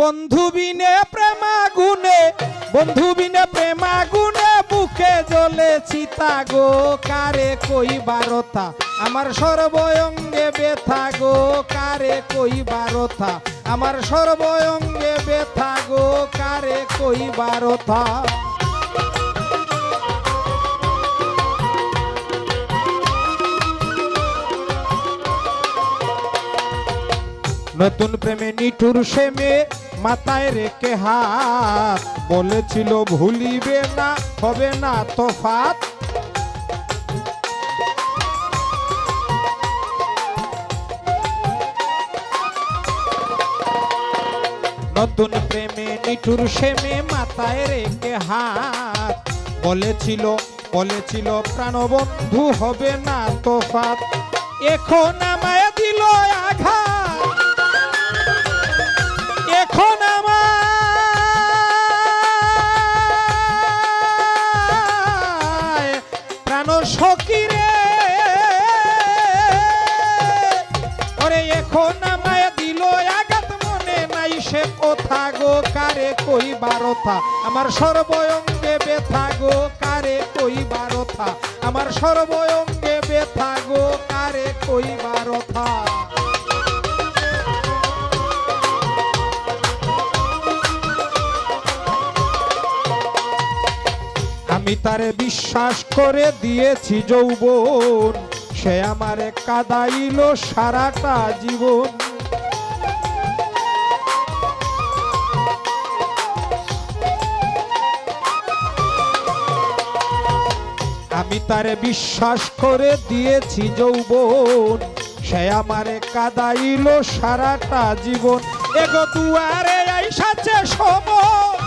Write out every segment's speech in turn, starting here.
বন্ধু বিনে প্রেমা গুনে বন্ধু বিনে প্রেমা গুনে বুকে জ্বলে চিতা গো, কারে কই বারতা আমার সর্বঙ্গে ব্যথা গো, কারে কই বারতা আমার সর্বঙ্গে ব্যথা গো, কারে কই বারতা নতুন প্রেমে নিঠুর সেমে মাথায় রেখে হাত। বলেছিল, ভুলিবে না, হবে না তফাত। নতুন প্রেমে নিঠুর সেমে মাথায় রেখে হাত। বলেছিল বলেছিল, প্রাণবন্ধু হবে না তোফাত। এখন আমায় দিল সকিরে ওরে এখন আমায় দিল আঘাত, মনে নাই সে কথা গো, কারে কই বারথা আমার সর্বয়ঙ্গে ব্যথা গো, কারে কই বারথা আমার সর্বয়ঙ্গে ব্যথা গো, কারে কই বারথা আমি তারে বিশ্বাস করে দিয়েছি যৌবন। সে আমারে কাদাইল সারাটা জীবন। আমি তারে বিশ্বাস করে দিয়েছি যৌবন। সে আমারে কাদাইল সারাটা জীবন। এগো দুয়ারে আইসাছে সময়।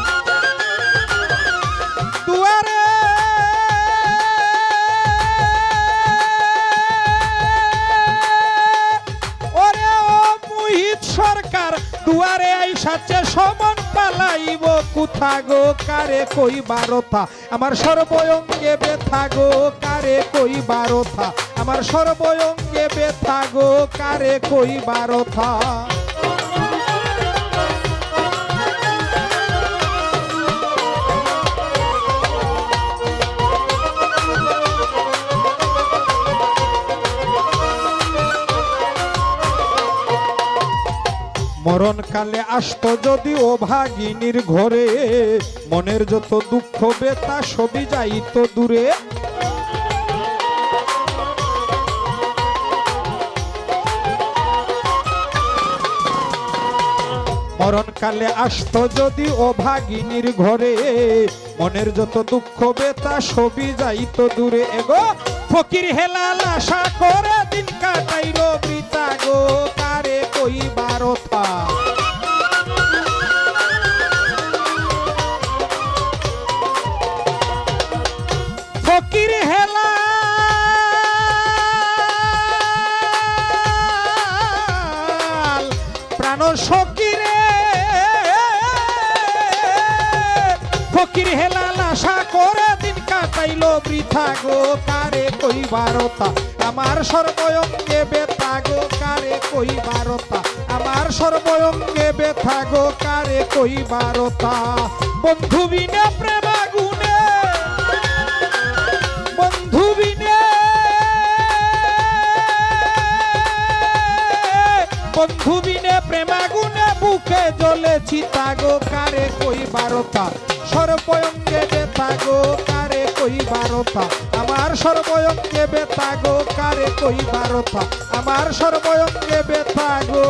সরকার দুয়ারে আইসাচ্ছে সমন পালাইব, কুথা গো, কারে কই বারথা আমার সর্বয়ঙ্গে ব্যথা গো, কারে কই বারথা আমার সর্বয়ঙ্গে ব্যথা গো, কারে কই বারথা মরণকালে আসতো যদি ও ভাগিনীর ঘরে, মনের যত দুঃখ বেতা সবই যাইতো দূরে। মরণকালে আসতো যদি ও ভাগিনীর ঘরে, মনের যত দুঃখ বেতা সবই যাইতো দূরে। এগো ফকির হেলাল আশা করে দিন কাটাইল বৃতা গো। সকিরে। ফকির হেলাল আশা করে দিন কাটাইল বৃথা গো, কারে কই বারতা আমার সর্বঙ্গে ব্যথা গো, কারে কই বারতা আমার সর্বঙ্গে ব্যথা গো, কারে কই বারতা বন্ধু বিনে প্রেমা বন্ধু বিনে প্রেমা গুনে বুকে জ্বলে চিতাগো কারে কই বারতা সর্বয়ঙ্গে বেতা গো, কারে কই বারতা আমার সর্বয়ঙ্গে বেতা গো, কারে কই বারতা আমার সর্বয়ঙ্গে বেতা গো।